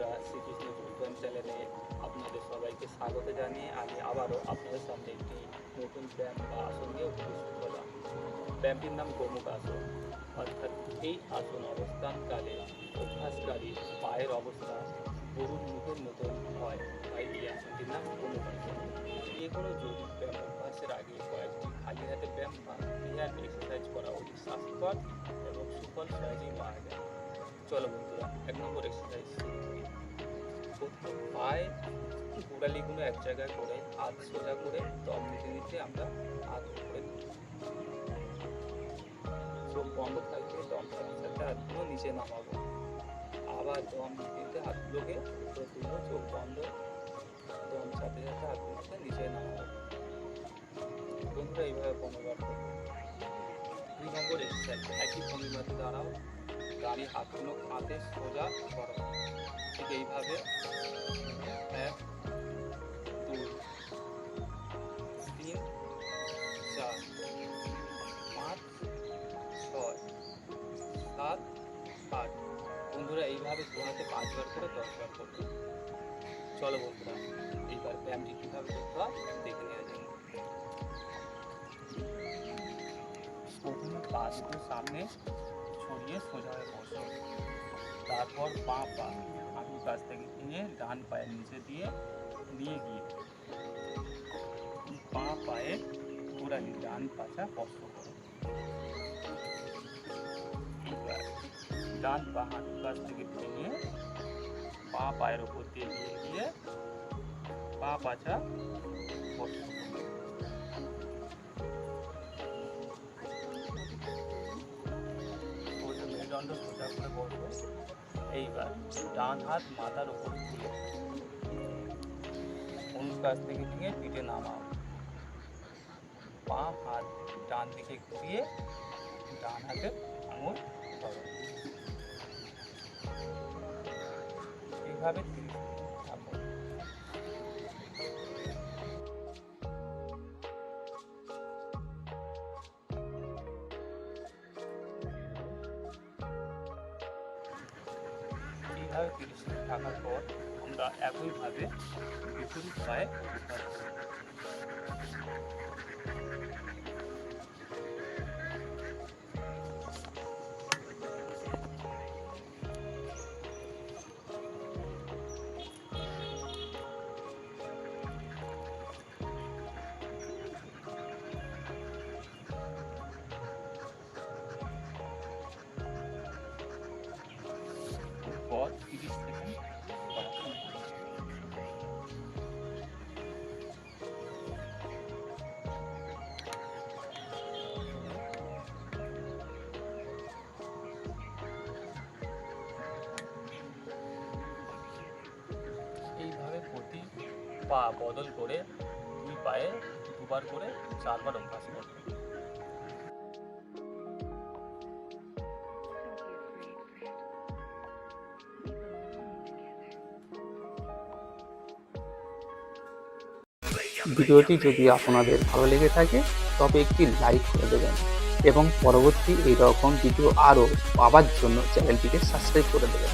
বন্ধুরা শ্রীকৃষ্ণ যোগব্যায়াম চ্যানেলে আপনাদের সবাইকে স্বাগত জানিয়ে আমি আবারও আপনাদের সামনে একটি নতুন ব্যায়াম বা আসন নিয়ে উপস্থিত হলাম। ব্যায়ামটির নাম গোমুখ আসন। অর্থাৎ এই আসন অবস্থানকালে অভ্যাসকারী পায়ের অবস্থা গরুর মুখের মতন হয়। তাই এই আসনটির নাম গোমুখ আসন। যে কোনো যৌগিক ব্যায়াম অভ্যাসের আগে কয়েকটি খালি হাতে ব্যায়াম বা ক্রিয়ার এক্সারসাইজ করা অধিক স্বাস্থ্যকর এবং সুফল সহজেই পাওয়া যায়। চলো বন্ধুরা, এক নম্বর এক্সারসাইজ পায়ে গোড়ালিগুলো এক জায়গায় করে, হাত সোজা করে দম নিতে নিতে আমরা হাত উপরে চোখ বন্ধ থাকবে দম সাথে সাথে হাতগুলো নিচে নামাবো। আবার দম নিতে হাতগুলোকে উপরে তুলবো, চোখ বন্ধ, দম সাথে সাথে হাতগুলোকে নিচে নামাবো। বন্ধুরা, এইভাবে পনেরোবার করব। দুই নম্বর এক্সারসাইজ একই ভঙ্গিমাতে দাঁড়াও। দাঁড়িয়ে হাতগুলো কাঁধে সোজা করো। ঠিক এইভাবে এক, দুই, তিন, চার, পাঁচ, ছয়, সাত, আট। বন্ধুরা, এইভাবে দু হাতে পাঁচবার করে দশবার করবে চলো বন্ধুরা, এইবার ব্যায়ামটি কীভাবে করতে হয় দেখে নেওয়া জন্য প্রথমে সামনে ছড়িয়ে সোজা হয়ে বসো। তারপর বাঁ পা হাঁটুর কাছ থেকে নিয়ে ডান পায়ের নিচে দিয়ে নিয়ে গিয়ে বাঁ পায়ে গোড়ালি ডান পাছা স্পর্শ করো। ডান পা হাঁটুর কাছ থেকে ভেঙে বাঁ পায়ের ওপর দিয়ে নিয়ে গিয়ে পা পাছা স্পর্শ করো। মেরুদণ্ড সোজা করে বসো এইবার ডান হাত মাথার উপর তুলে কাছ থেকে নিয়ে পিঠে নামাও। পা হাত ডান দিকে ঘুরিয়ে ডান হাতে আঙুল ধরো। এইভাবে তিরিশ এইভাবে তিরিশ মিনিট থাকার পর আমরা একইভাবে বিপরীত পায়ে পা বদল করে দুই পায়ে দুবার করে চারবার অভ্যাস করবে ভিডিওটি যদি আপনাদের ভালো লেগে থাকে, তবে একটি লাইক করে দেবেন এবং পরবর্তী এইরকম ভিডিও আরও পাওয়ার জন্য চ্যানেলটিকে সাবস্ক্রাইব করে দেবেন।